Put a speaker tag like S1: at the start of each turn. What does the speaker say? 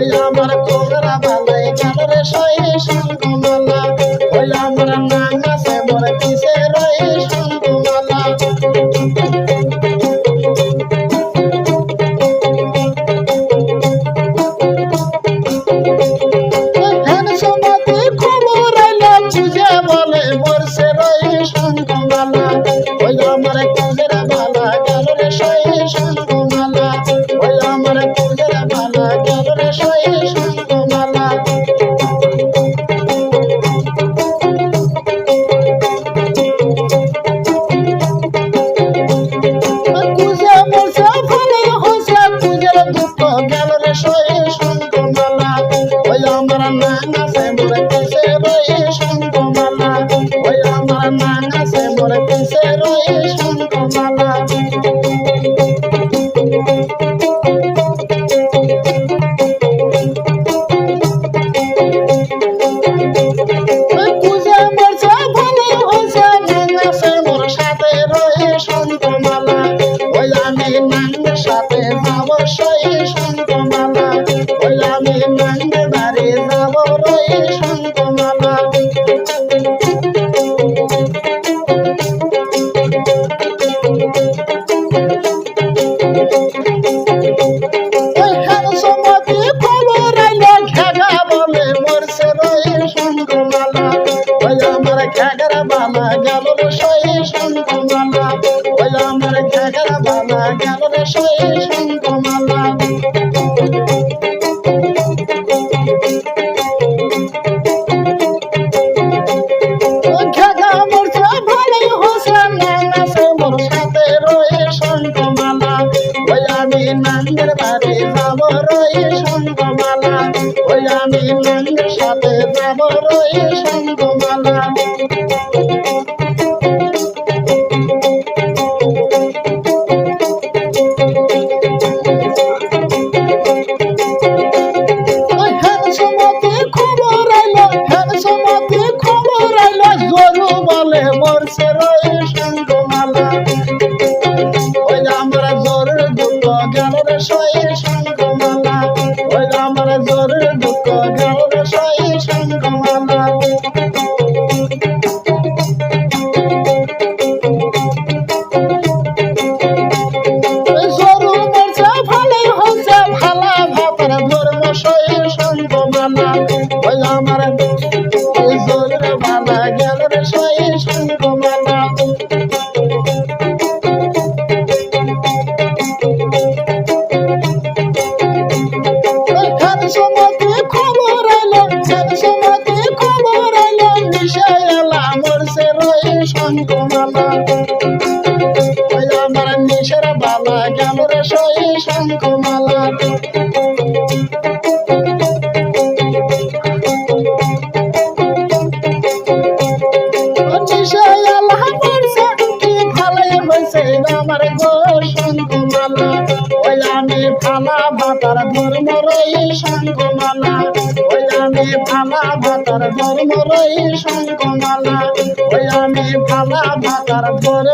S1: I'm bailar para comer. নন্দবারে যাব royal সন্তমালা ঘাগরা বালা গেল রে সয়ে সন্তমালা আমার ঘাগরা বালা গেল রে সয়ে সন্ত নাঙ্গের বাড়ি যাব রই সঙ্গমালা। ওই আমি নাঙ্গের সাথে যাব রই সঙ্গমালা। go. শঙ্কমালা আমার নিশের বালা গেল রে সই শঙ্কমালা আমার গো শঙ্কমালা ওই আমি ধর্ম রই শঙ্কমালা। ফালা ভাতার বর মরই শঙ্কমালা। ওই আমি ফালা ভাতার বর